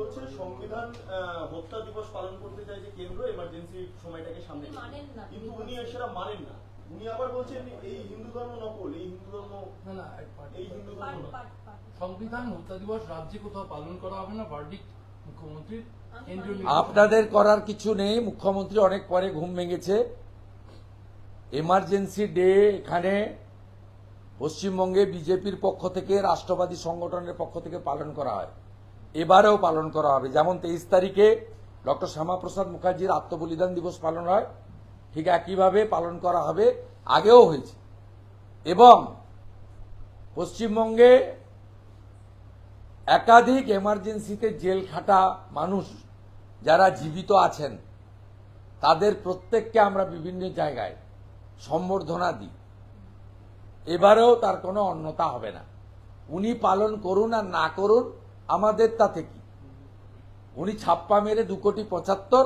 করছে সংবিধান আহ, হত্যা দিবস পালন করতে চাইছে কেন্দ্র এমার্জেন্সি সময়টাকে সামনে রেখে। মানেন না। কিন্তু উনি সেটা মানেন না উনি আবার বলছেন এই হিন্দু ধর্ম নকল এই হিন্দু ধর্ম না না এই হিন্দু ধর্ম সংবিধান হত্যা দিবস রাজ্যে কোথাও পালন করা হবে না ভার্ডিক্ট মুখ্যমন্ত্রীর মানি। আপনাদের করার কিছু নেই মুখ্যমন্ত্রী অনেক পরে ঘুম ভেঙেছে এমার্জেন্সি ডে এখানে পশ্চিমবঙ্গে বিজেপির পক্ষ থেকে রাষ্ট্রবাদী সংগঠনের পক্ষ থেকে পালন করা হয় এবারেও পালন করা হবে। যেমন তেইশ তারিখে ডক্টর শ্যামাপ্রসাদ মুখার্জির আত্মবলিদান দিবস পালন হয়। ঠিক একইভাবে পালন করা হবে, আগেও হয়েছে। এবং পশ্চিমবঙ্গে একাধিক এমার্জেন্সিতে জেল খাটা মানুষ যারা জীবিত আছেন, তাদের প্রত্যেককে আমরা বিভিন্ন জায়গায় সম্বর্ধনা দিই। এবারেও তার কোনো অন্যতা হবে না। উনি পালন করুন আর না করুন আমাদের তাতে কি? উনি ছাপ্পা মেরে দু কোটি পঁচাত্তর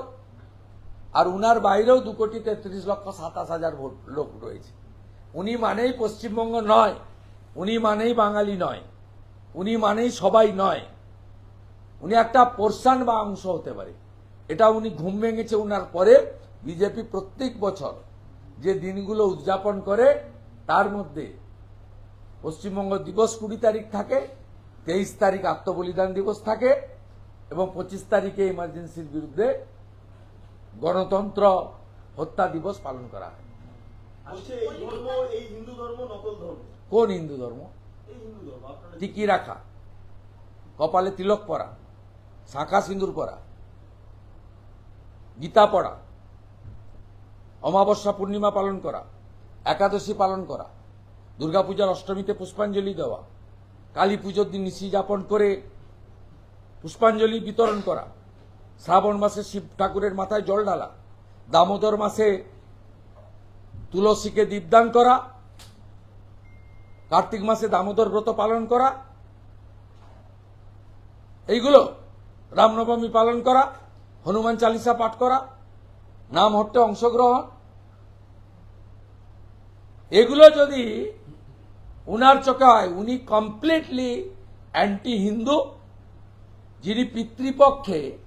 আর উনার বাইরেও দু কোটি তেত্রিশ লক্ষ সাতাশ হাজার ভোট লোক রয়েছে। উনি মানেই পশ্চিমবঙ্গ নয়, উনি মানেই বাঙালি নয়, উনি মানেই সবাই নয়। উনি একটা পোর্শন বা অংশ হতে পারে। এটা উনি ঘুম ভেঙেছে উনার পরে বিজেপি প্রত্যেক বছর যে দিনগুলো উদযাপন করে, তার মধ্যে পশ্চিমবঙ্গ দিবস কুড়ি তারিখ থাকে তেইশ তারিখ আত্মবলিদান দিবস থাকে এবং পঁচিশ তারিখে ইমার্জেন্সির বিরুদ্ধে গণতন্ত্র হত্যা দিবস পালন করা হয়। ধর্ম কোন হিন্দু ধর্ম? টিকি রাখা কপালে তিলক পরা শাঁখা সিঁদুর পরা গীতা পড়া অমাবস্যা পূর্ণিমা পালন করা একাদশী পালন করা দুর্গাপূজার অষ্টমীতে পুষ্পাঞ্জলি দেওয়া কালী পুজোর দিন যাপন করে পুষ্পাঞ্জলি বিতরণ করা। শ্রাবণ মাসে শিব ঠাকুরের মাথায় জল ঢালা। দামোদর মাসে তুলসীকে দীপদান করা। কার্তিক মাসে দামোদর ব্রত পালন করা। এইগুলো রামনবমী পালন করা, হনুমান চালিসা পাঠ করা, নাম হট্টে অংশগ্রহণ। এগুলো যদি উনার চোখে হয়, উনি কমপ্লিটলি অ্যান্টি হিন্দু যিনি পিতৃপক্ষে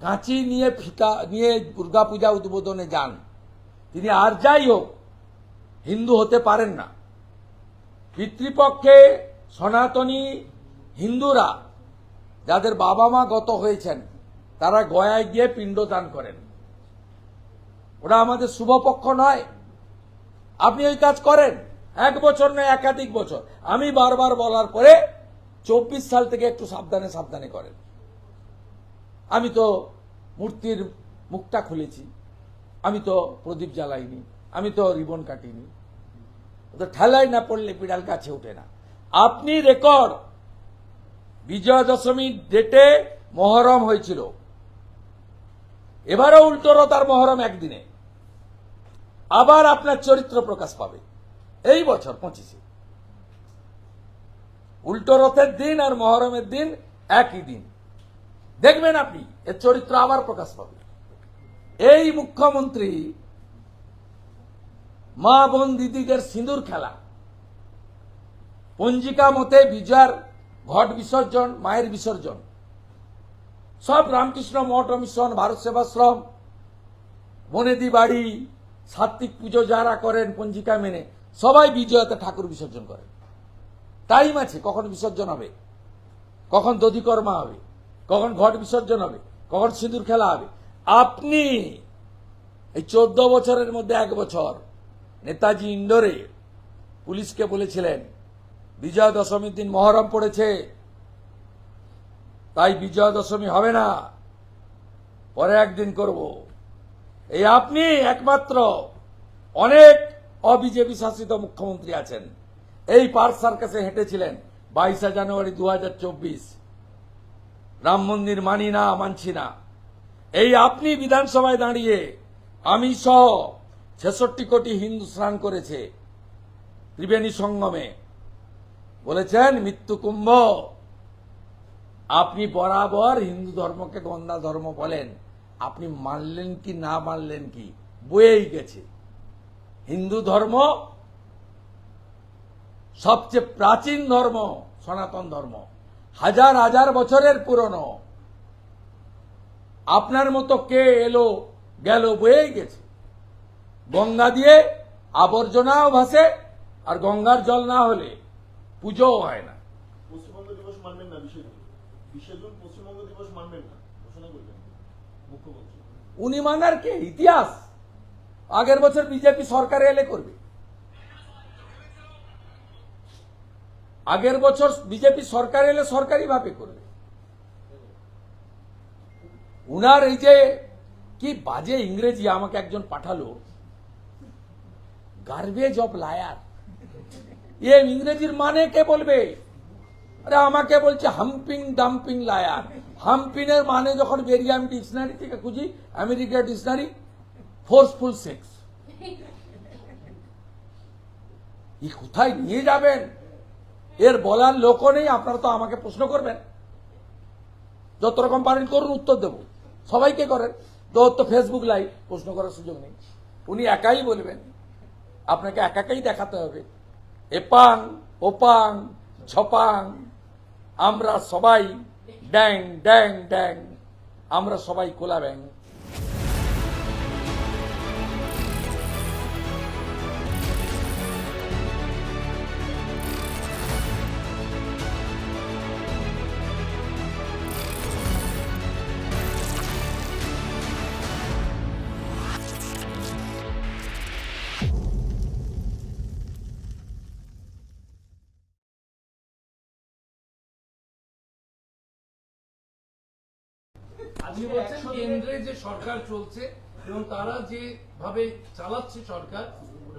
কাঁচি নিয়ে ফিতা নিয়ে দুর্গাপূজা উদ্বোধনে যান, তিনি আর যাই হোক, হিন্দু হতে পারেন না। পিতৃপক্ষে সনাতনী হিন্দুরা, যাদের বাবা মা গত হয়েছেন, তারা গয়ায় গিয়ে পিণ্ডদান করেন। ওরা আমাদের শুভপক্ষ নয়। আপনি ওই কাজ করেন। এক বছর নয় একাধিক বছর। আমি বারবার বলার পরে চব্বিশ সাল থেকে একটু সাবধানে সাবধানে করেন। আমি তো মূর্তির মুখটা খুলেছি। আমি তো প্রদীপ জ্বালাইনি। আমি তো রিবন কাটিনি। তো ঠেলায় না পড়লে বিড়াল কাছে ওঠে না। আপনি রেকর্ড। বিজয়া দশমীর ডেটে মহরম হয়েছিল। এবারও উল্টোরও তার মহরম একদিনে। আবার আপনার চরিত্র প্রকাশ পাবে। এই বছর পঁচিশে। উল্টো রথের দিন আর মহরমের দিন একই দিন। দেখবেন আপনি, এর চরিত্র আবার প্রকাশ পাবে। এই মুখ্যমন্ত্রী মা বোন দিদিদের সিঁদুর খেলা। পঞ্জিকা মতে বিজয়ার ঘট বিসর্জন, মায়ের বিসর্জন। সব রামকৃষ্ণ মঠ মিশন, ভারত সেবাশ্রম, বনেদি বাড়ি, সাত্বিক পুজো যারা করেন পঞ্জিকা মেনে সবাই বিজয়াতে ঠাকুর বিসর্জন করে। টাইম আছে, কখন বিসর্জন হবে? কখন দধিকর্মা হবে? কখন ঘট বিসর্জন হবে? কখন সিঁদুর খেলা হবে? আপনি এই চোদ্দ বছরের মধ্যে এক বছর নেতাজি ইন্ডোরে পুলিশকে বলেছিলেন, বিজয়া দশমীর দিন মহরম পড়েছে। তাই বিজয়া দশমী হবে না। পরে একদিন করব। এই আপনি একমাত্র অনেক অবিজেপি শাসিত মুখ্যমন্ত্রী আছেন। এই পার্ক সার্কাসে হেঁটেছিলেন বাইশে জানুয়ারি দু হাজার চব্বিশ। রাম মন্দির মানি না, মানছি না। এই আপনি বিধানসভায় দাঁড়িয়ে আমি সহ ছেষট্টি কোটি হিন্দু স্নান করেছে ত্রিবেণী সঙ্গমে। বলেছেন, মৃত্যু কুম্ভ। আপনি বরাবর হিন্দু ধর্মকে গন্দা ধর্ম বলেন। আপনি মানলেন কি, না মানলেন কি? বয়েই গেছে। হিন্দু ধর্ম সবচেয়ে প্রাচীন ধর্ম সনাতন ধর্ম। হাজার হাজার বছরের পুরনো। আপনার মতো কে এলো গেল বয়েই গেছে। গঙ্গা দিয়ে আবর্জনাও ভাসে আর গঙ্গার জল না হলে পুজোও হয় না। পশ্চিমবঙ্গ দিবস মানবেন না বিশে জুন বিশে জুন পশ্চিমবঙ্গ দিবস মানবেন না ঘোষণা করবেন। মুখ্যমন্ত্রী। উনি মানার কে? ইতিহাস। আগের বছর বিজেপি সরকারে এলে করবে। আগের বছর বিজেপি সরকার এলে সরকারি ভাবে করবে। উনার এই যে, কি বাজে ইংরেজি আমাকে একজন পাঠালো। গার্বেজ অফ লায়ার এ ইংরেজির মানে কে বলবে? আরে আমাকে বলছে হাম্পিং ডাম্পিং লায়ার হাম্পিনের মানে যখন বেরিয়ে আমি ডিকশনারি থেকে খুঁজি আমেরিকা ডিকশনারি ফোর্সফুল সেক্স ই কোথায় নিয়ে যাবেন? এর বলার লোকও নেই আপনারা তো আমাকে প্রশ্ন করবেন। যত রকম পারেন করুন উত্তর দেব। সবাইকে করেন? তো তো ফেসবুক লাইভ প্রশ্ন করার সুযোগ নেই। উনি একাই বলবেন। আপনাকে একাকেই দেখাতে হবে। এপাং ওপাং ছপাং আমরা সবাই ড্যাং ড্যাং ড্যাং আমরা সবাই কোলা ব্যাং। আপনি বলছেন কেন্দ্রে যে সরকার চলছে এবং তারা যে ভাবে চালাচ্ছে সরকার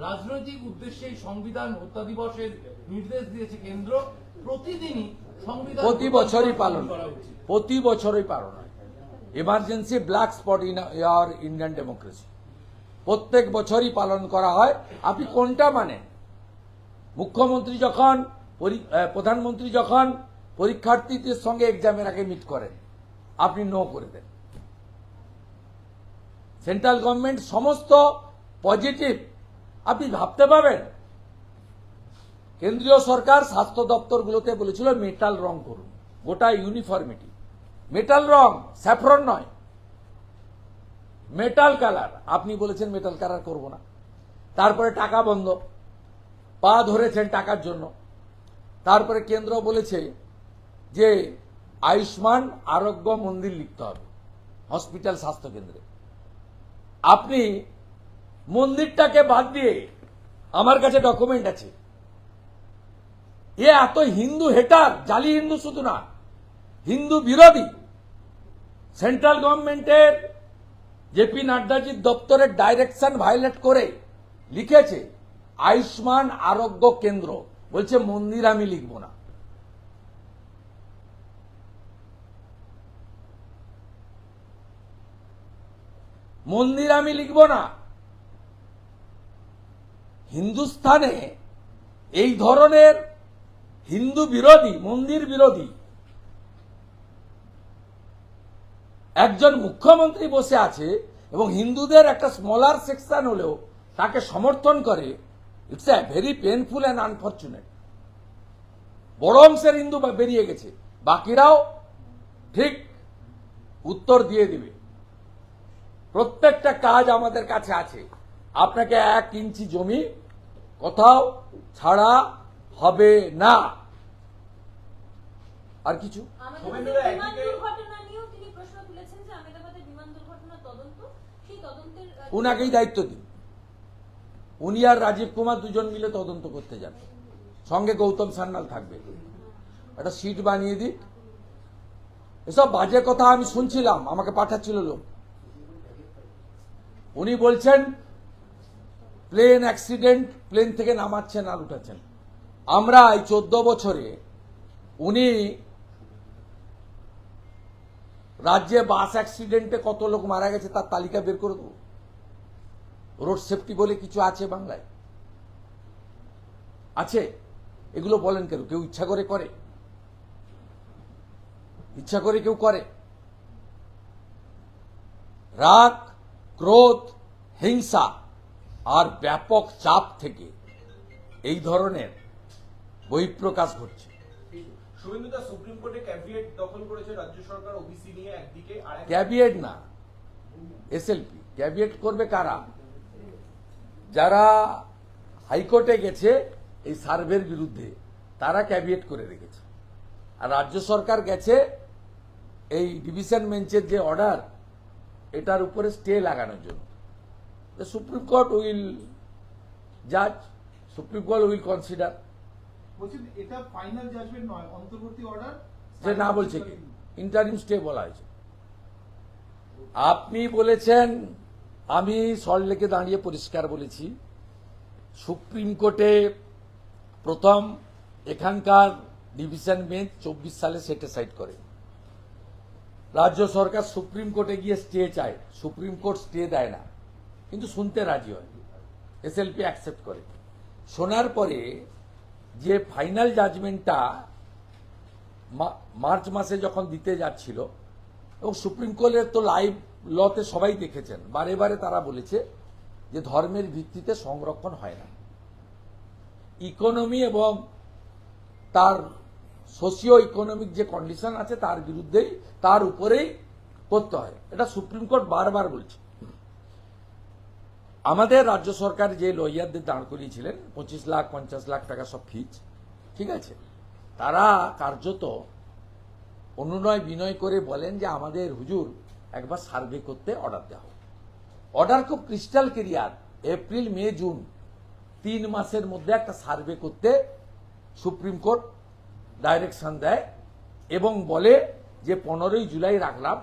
রাজনৈতিক উদ্দেশ্যে সংবিধান হত্যা দিবসের নির্দেশ দিয়েছে কেন্দ্র প্রতিদিনই সংবিধান প্রতি বছরই পালন প্রতি বছরই পালন হয়। Emergency black spot in year Indian democracy প্রত্যেক বছরই পালন করা হয়। আপনি কোনটা মানেন? মুখ্যমন্ত্রী যখন প্রধানমন্ত্রী যখন পরীক্ষার্থীদের সঙ্গে এক্সামের আগে মিট করেন আপনি নো করে দেন। সেন্ট্রাল গভর্নমেন্ট সমস্ত পজিটিভ আপনি ভাবতে পারবেন? কেন্দ্রীয় সরকার স্বাস্থ্য দপ্তরগুলোতে বলেছিল মেটাল রং করুন, গোটা ইউনিফর্মিটি মেটাল রং স্যাফরন নয়। মেটাল কালার আপনি বলেছেন মেটাল কালার করব না। তারপরে টাকা বন্ধ, পা ধরেছেন টাকার জন্য। তারপরে কেন্দ্র বলেছে যে আয়ুষ্মান আরোগ্য মন্দির লিখতে হবে, হসপিটাল স্বাস্থ্য কেন্দ্রে। আপনি মন্দিরটাকে বাদ দিয়ে আমার কাছে ডকুমেন্ট আছে। এ এত হিন্দু হেটার, জালি হিন্দু শুধু না, হিন্দু বিরোধী। সেন্ট্রাল গভর্নমেন্টের জেপি নাড্ডাজির দপ্তরের ডাইরেকশন ভায়োলেট করে লিখেছে, আয়ুষ্মান আরোগ্য কেন্দ্র। বলছে মন্দির আমি লিখব না। মন্দির আমি লিখব না। হিন্দুস্থানে এই ধরনের হিন্দু বিরোধী, মন্দির বিরোধী, একজন মুখ্যমন্ত্রী বসে আছে এবং হিন্দুদের একটা স্মলার সেকশন হলেও তাকে সমর্থন করে। It's a very painful and unfortunate বড় অংশের হিন্দু বেরিয়ে গেছে। বাকিরাও ঠিক উত্তর দিয়ে দিবে। প্রত্যেকটা কাজ আমাদের কাছে আছে। আপনাকে এক ইঞ্চি জমি কোথাও ছাড়া হবে না। আর কিছু? আহমেদাবাদের বিমান দুর্ঘটনা নিয়েও তিনি প্রশ্ন তুলেছেন যে আহমেদাবাদের বিমান দুর্ঘটনার তদন্ত সেই তদন্তের আহ, উনাকেই দায়িত্ব দিন। উনি আর রাজীব কুমার দুজন মিলে তদন্ত করতে যান। সঙ্গে গৌতম সান্যাল থাকবে। একটা সিট বানিয়ে দিক এসব বাজে কথা আমি শুনছিলাম। আমাকে পাঠাচ্ছিল লোক। উনি বলছেন প্লেন অ্যাক্সিডেন্ট প্লেন থেকে নামাচ্ছেন আর উঠাচ্ছেন। আমরা এই চোদ্দ বছরে উনি রাজ্যে বাস অ্যাক্সিডেন্টে কত লোক মারা গেছে তার তালিকা বের করে দেবো। রোড সেফটি বলে কিছু আছে বাংলায়? আছে? এগুলো বলেন কেন? কেউ ইচ্ছা করে করে। ইচ্ছা করে কেউ করে। রাগ ক্রোধ হিংসা আর ব্যাপক চাপ থেকে এই ধরনের বহিঃপ্রকাশ ঘটছে। সুপ্রিম কোর্টে ক্যাবিনেট দখল করেছে রাজ্য সরকার ওবিসি নিয়ে একদিকে আর ক্যাবিয়েট না এসএলপি ক্যাবিয়েট করবে কারা? যারা হাইকোর্টে গেছে এই সার্ভের বিরুদ্ধে তারা ক্যাবিয়েট করে রেখেছে। আর রাজ্য সরকার গেছে এই ডিভিশন বেঞ্চের যে অর্ডার এটার উপরে স্টে লাগানোর জন্য। সুপ্রিম কোর্ট উইল জাজ সুপ্রিম কোর্ট উইল কনসিডার এটা ফাইনাল জাজমেন্ট নয় অন্তর্বর্তী অর্ডার যে না বলছে কি? ইন্টারিম স্টে বলা হয়েছে। আপনি বলেছেন আমি সল্টলেকে দাঁড়িয়ে পরিষ্কার বলেছি সুপ্রিম কোর্টে প্রথম এখানকার ডিভিশন বেঞ্চ চব্বিশ সালে সেটে সাইড করে। রাজ্য সরকার সুপ্রিম কোর্টে গিয়ে স্টে চায়। সুপ্রিম কোর্ট স্টে দেয় না। কিন্তু শুনতে রাজি হয়। এসএলপি অ্যাকসেপ্ট করে। শোনার পরে যে ফাইনাল জাজমেন্টটা মার্চ মাসে যখন দিতে যাচ্ছিল, এবং সুপ্রিম কোর্টের তো লাইভ লতে সবাই দেখেছেন, বারে বারে তারা বলেছে যে ধর্মের ভিত্তিতে সংরক্ষণ হয় না। ইকোনমি এবং তার সোশিও ইকোনমিক যে কন্ডিশন আছে তার বিরুদ্ধেই, তার উপরেই করতে হয়। এটা সুপ্রিম কোর্ট বারবার বলছে। আমাদের রাজ্য সরকার যে লয়ারদের দাঁড় করিয়েছিলেন, পঁচিশ লাখ, পঞ্চাশ লাখ টাকা সব ফিজ, ঠিক আছে? তারা কার্যত অনুনয় বিনয় করে বলেন যে আমাদের হুজুর একবার সার্ভে করতে অর্ডার দেওয়া হোক। অর্ডার খুব crystal clear April May June তিন মাসের মধ্যে একটা সার্ভে করতে সুপ্রিম কোর্ট ডাইরেকশন দেয় এবং বলে যে পনেরোই জুলাই রাখলাম,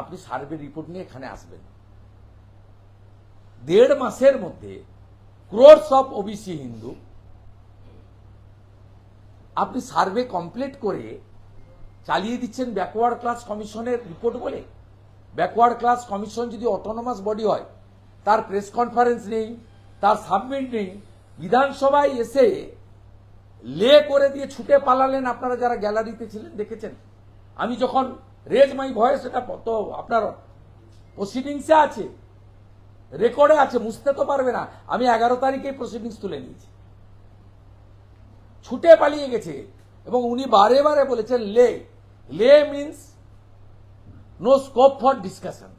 আপনি সার্ভে রিপোর্ট নিয়ে এখানে আসবেন। দেড় মাসের মধ্যে ক্রোর্স অফ ওবিসি হিন্দু, আপনি সার্ভে কমপ্লিট করে চালিয়ে দিচ্ছেন ব্যাকওয়ার্ড ক্লাস কমিশনের রিপোর্ট বলে। ব্যাকওয়ার্ড ক্লাস কমিশন যদি অটোনোমাস বডি হয়, তার প্রেস কনফারেন্স নেই, তার সাবমিট নেই, বিধানসভায় এসে লে করে দিয়ে ছুটে পালালেন আপনারা যারা গ্যালারিতে ছিলেন, দেখেছেন? আমি যখন রেজ মাই ভয়েস এটা তো আপনার প্রসিডিংসে আছে রেকর্ডে আছে, মুছতে তো পারবে না। আমি এগারো তারিখে প্রসিডিংস তুলে নিয়েছি। ছুটে পালিয়ে গেছে এবং উনি বারে বারে বলেছেন, lay. Lay means no scope for discussion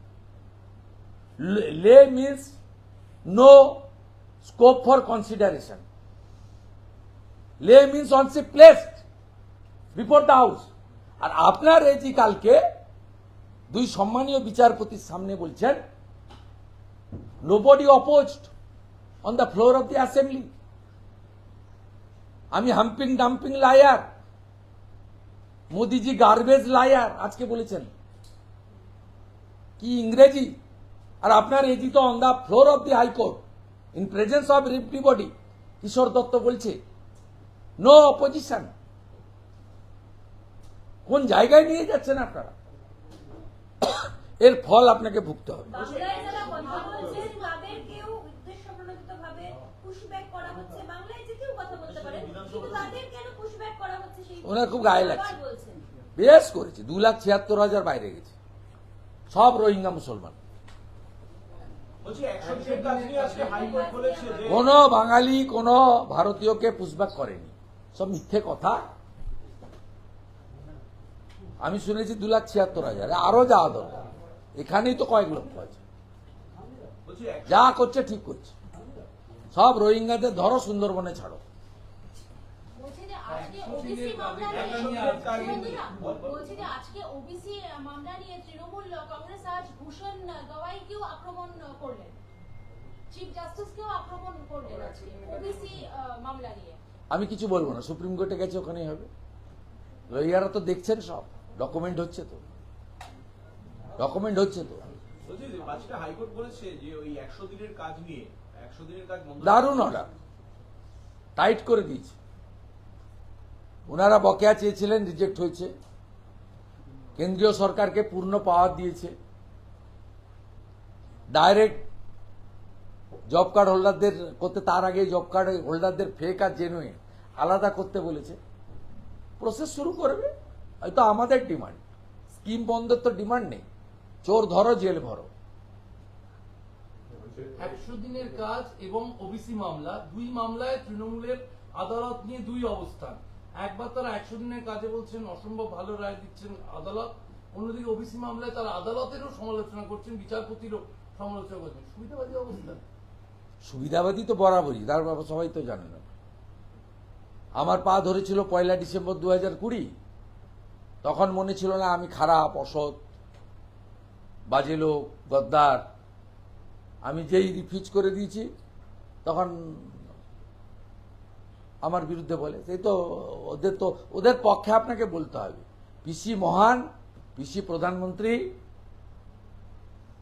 lay means no scope for consideration lay means once placed before the house আর আপনার যে কালকে দুই সম্মানীয় বিচারপতির সামনে বলছেন, nobody opposed on the floor of the assembly. আমি humping dumping liar, Modiji garbage liar আজকে বলেছেন। কি ইংরেজি? আর আপনার এজি তো on the floor of the high court in presence of everybody Kishore Dutta বলছে নো অপোজিশন কোন জায়গায় নিয়ে যাচ্ছেন আপনারা? এর ফল আপনাকে ভুগতে হবে। ওনার খুব গায়ে লাগছে। বেশ করেছে। দু লাখ ছিয়াত্তর হাজার বাইরে গেছে। সব রোহিঙ্গা মুসলমান। কোন বাঙালি কোন ভারতীয়কে পুষব্যাক করেনি। সব মিথ্যে কথা। আমি শুনেছি দু লাখ ছিয়াত্তর হাজার। আরও যাওয়া দরকার। এখানেই তো কয়েক লক্ষ আছে। যা করছে ঠিক করছে। সব রোহিঙ্গাদের ধরো সুন্দরবনে ছাড়ো। চিফ জাস্টিসকেও আক্রমণ করলেন। ওবিসি মামলা নিয়ে। আমি কিছু বলব না সুপ্রিম কোর্টে গেছে ওখানেই হবে। লইয়ারা তো দেখছেন সব ডকুমেন্ট হচ্ছে তো। ডকুমেন্ট হচ্ছে তো। দারুণ অর্ডার টাইট করে দিয়েছে। ওনারা বকেয়া চেয়েছিলেন রিজেক্ট হয়েছে। কেন্দ্রীয় সরকারকে পূর্ণ পাওয়ার দিয়েছে। ডাইরেক্ট জব কার্ড হোল্ডারদের করতে তার আগে জব কার্ড হোল্ডারদের ফেক আর জেনুইন আলাদা করতে বলেছে। প্রসেস শুরু করবে। হয়তো আমাদের ডিমান্ড স্কিম বন্ধের তো ডিমান্ড নেই। চোর ধরো, জেল ভরো। একশো দিনের কাজ এবং ওবিসি মামলা, দুই মামলায় তৃণমূলের আদালত নিয়ে দুই অবস্থান। একবার তারা একশো দিনের কাজে বলছেন, অসম্ভব ভালো রায় দিচ্ছেন আদালত। অন্যদিকে ওবিসি মামলায় তারা আদালতেরও সমালোচনা করছেন, বিচারপতিরও সমালোচনা করছেন। সুবিধাবাদী অবস্থা। সুবিধাবাদী তো বরাবরই, তার সবাই তো জানে না। আমার পা ধরেছিল পয়লা ডিসেম্বর দু হাজার কুড়ি, তখন মনে ছিল না আমি খারাপ, অসৎ, বাজে লোক, গদ্দার। আমি যেই রিফিউজ করে দিয়েছি, তখন আমার বিরুদ্ধে বলে সেই তো, ওদের তো, ওদের পক্ষে আপনাকে বলতে হবে। পিসি মহান, পিসি প্রধানমন্ত্রী,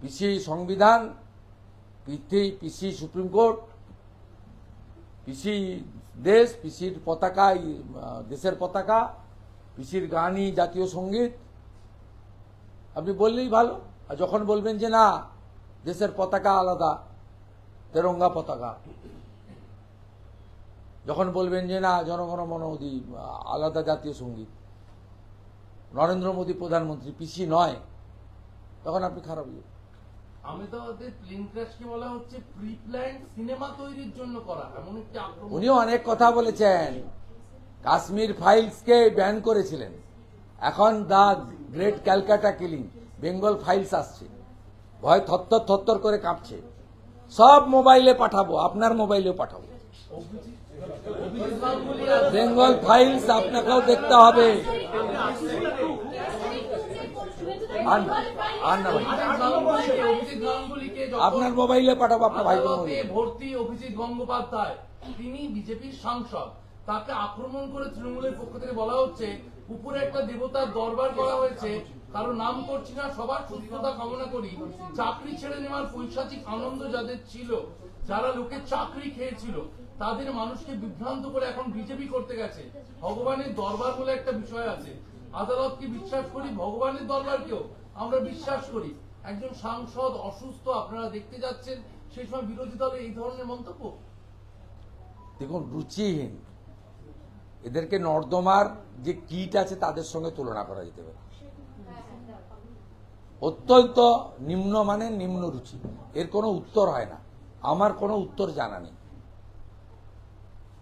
পিসি সংবিধান পিসি পিসি সুপ্রিম কোর্ট, পিসি দেশ, পিসির পতাকা দেশের পতাকা, পিসির গানই জাতীয় সংগীত। আপনি বললেই ভালো। আর যখন বলবেন যে, না, দেশের পতাকা আলাদা, তেরঙ্গা পতাকা। যখন বলবেন যে, না, জনগণ মনোদি আলাদা জাতীয় সংগীত। নরেন্দ্র মোদী প্রধানমন্ত্রী, পিসি নয়। তখন আপনি খারাপ। আমেদাবাদের প্লেন ক্র্যাশকে বলা হচ্ছে প্রি সিনেমা তৈরির জন্য করা। এমন একটি উনিও অনেক কথা বলেছেন। কাশ্মীর ফাইলসকে ব্যান করেছিলেন। এখন the great Calcutta killing Bengal files আসছে। ভয় থরথর থরথর করে কাঁপছে। সব মোবাইলে পাঠাবো আপনার মোবাইলেও পাঠাবো। বেঙ্গল ফাইলস আপনাকেও দেখতে হবে। না ভাই। আপনার মোবাইলে পাঠাবো আপনার ভাই। ভর্তি অভিজিৎ গঙ্গোপাধ্যায় তিনি বিজেপির সাংসদ তাকে আক্রমণ করে তৃণমূলের পক্ষ থেকে বলা হচ্ছে উপরে একটা দেবতার দরবার করা হয়েছে কারও নাম করছি না সবার সুস্থতা কামনা করি চাকরি ছেড়ে নেওয়ার পৈশাচিক আনন্দ যাদের ছিল যারা লোকে চাকরি খেয়েছিল তাদের মানুষকে বিভ্রান্ত করে এখন বিজেপি করতে গেছে ভগবানের দরবার বলে একটা বিষয় আছে আদালতকে বিশ্বাস করি, ভগবানের দরবারকেও আমরা বিশ্বাস করি। একজন সাংসদ অসুস্থ, আপনারা দেখতে যাচ্ছেন সেই সময় বিরোধী দলের এই ধরনের মন্তব্য? দেখুন, রুচিহীন। এদেরকে নর্দমার যে কিট আছে, তাদের সঙ্গে তুলনা করা যেতে পারে। অত্যন্ত নিম্নমানের নিম্ন রুচি। এর কোনো উত্তর হয় না। আমার কোনো উত্তর জানা নেই।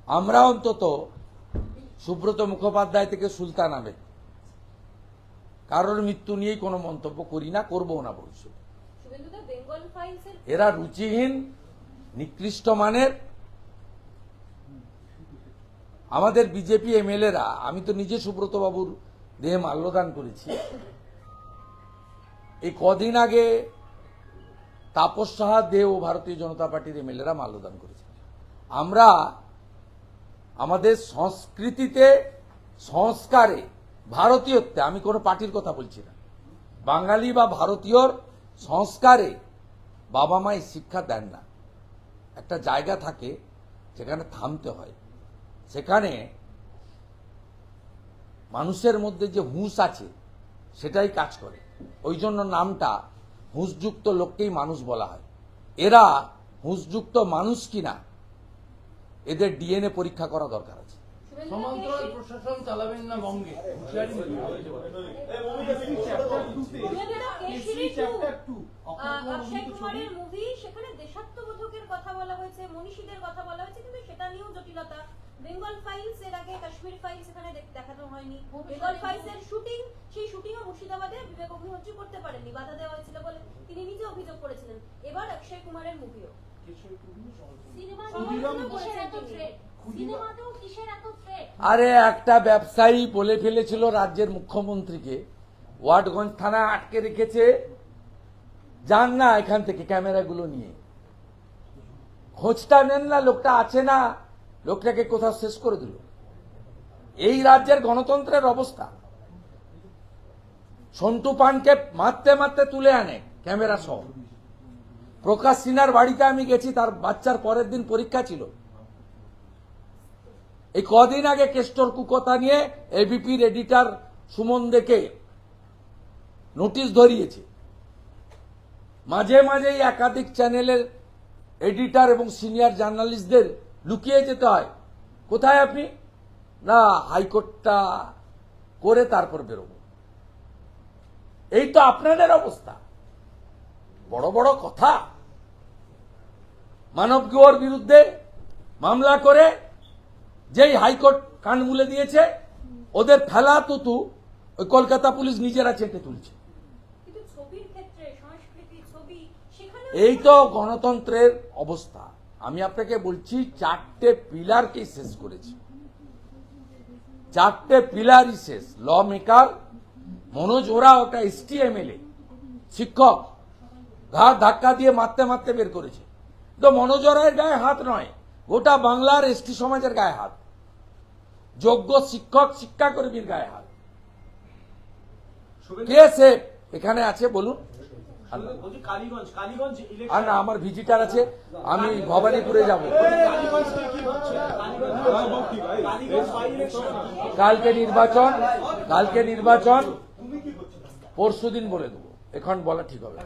আমরা অন্তত সুব্রত মুখোপাধ্যায় থেকে সুলতান আহমেদ কারোর মৃত্যু নিয়েই কোনো মন্তব্য করি না করব না ভবিষ্যতে এরা রুচিহীন নিকৃষ্ট মানের। আমাদের বিজেপি এমএলএরা আমি তো নিজে সুব্রত বাবুর দেহে মাল্যদান করেছি। এই কদিন আগে তাপস সাহা দেহ ও ভারতীয় জনতা পার্টির এমএলএরা মাল্যদান করেছে। আমরা আমাদের সংস্কৃতিতে সংস্কারে ভারতীয়ত্বে, আমি কোনো পার্টির কথা বলছি না। বাঙালি বা ভারতীয়র সংস্কারে বাবা মা এই শিক্ষা দেন না। একটা জায়গা থাকে যেখানে থামতে হয়। সেখানে মানুষের মধ্যে যে হুঁশ আছে, সেটাই কাজ করে। ওই জন্য নামটা হুঁশযুক্ত লোককেই মানুষ বলা হয়। এরা হুঁশযুক্ত মানুষ কিনা, এদের ডিএনএ পরীক্ষা করা দরকার আছে। সমান্তরাল প্রশাসন চালাবেন না বঙ্গে? অক্ষয় কুমারের মুভি সেখানে দেশাত্মবোধকের কথা বলা হয়েছে মনীষীদের কথা বলা হয়েছে কিন্তু সেটা নিয়েও জটিলতা। বেঙ্গল ফাইলস এর আগে কাশ্মীর ফাইলস এখানে দেখানো হয়নি। বেঙ্গল ফাইলস এর শুটিং সেই শুটিংও মুর্শিদাবাদে বিবেক অগ্নিহোত্রী করতে পারেননি বাধা দেওয়া হয়েছিল বলে তিনি নিজে অভিযোগ করেছিলেন। এবার অক্ষয় কুমারের মুভিও সিনেমাতেও আরে, একটা ব্যবসায়ী বলে ফেলেছিল রাজ্যের মুখ্যমন্ত্রীকে। ওয়ার্ডগঞ্জ থানা আটকে রেখেছে। যান না এখান থেকে ক্যামেরাগুলো নিয়ে। খোঁজটা নেন না, লোকটা আছে না। লোকটাকে কোথাও শেষ করে দিল। এই রাজ্যের গণতন্ত্রের অবস্থা। সন্টু পানকে মারতে মারতে তুলে আনে ক্যামেরা সহ। প্রকাশ সিনহার বাড়িতে আমি গেছি, তার বাচ্চার পরের দিন পরীক্ষা ছিল। এই কদিন আগে কেষ্টর কুকতা নিয়ে এবিপির এডিটার সুমন দেখে নোটিশ ধরিয়েছে। মাঝে মাঝেই একাধিক চ্যানেলের এডিটার এবং সিনিয়র জার্নালিস্টদের লুকিয়ে যেতে হয়। কোথায় আপনি? না, হাইকোর্টটা করে তারপর বেরোবো। এই তো আপনাদের অবস্থা। বড় বড় কথা। মানব গোয়ার বিরুদ্ধে মামলা করে যেই হাইকোর্ট কান মুলে দিয়েছে ওদের ফেলা তুতু ওই কলকাতা পুলিশ নিজেরা চেটে তুলছে। এই তো গণতন্ত্রের অবস্থা। আমি আপনাকে বলছি চারটে পিলারকে শেষ করেছি। চারটে পিলারই শেষ। ল মেকার মনোজ ওরা ওটা এসটি এমএলএ শিক্ষক ঘা ধাক্কা দিয়ে মারতে মারতে বের করেছে। তো মনোজ ওরায়ের গায়ে হাত নয় গোটা বাংলার এসটি সমাজের গায়ে হাত। যোগ্য শিক্ষক শিক্ষাকর্মীর গায়ে হাত। কে সে? এখানে আছে বলুন। আর না আমার ভিজিটার আছে আমি ভবানীপুরে যাব। কালকে নির্বাচন কালকে নির্বাচন। পরশুদিন বলে দেবো। এখন বলা ঠিক হবে।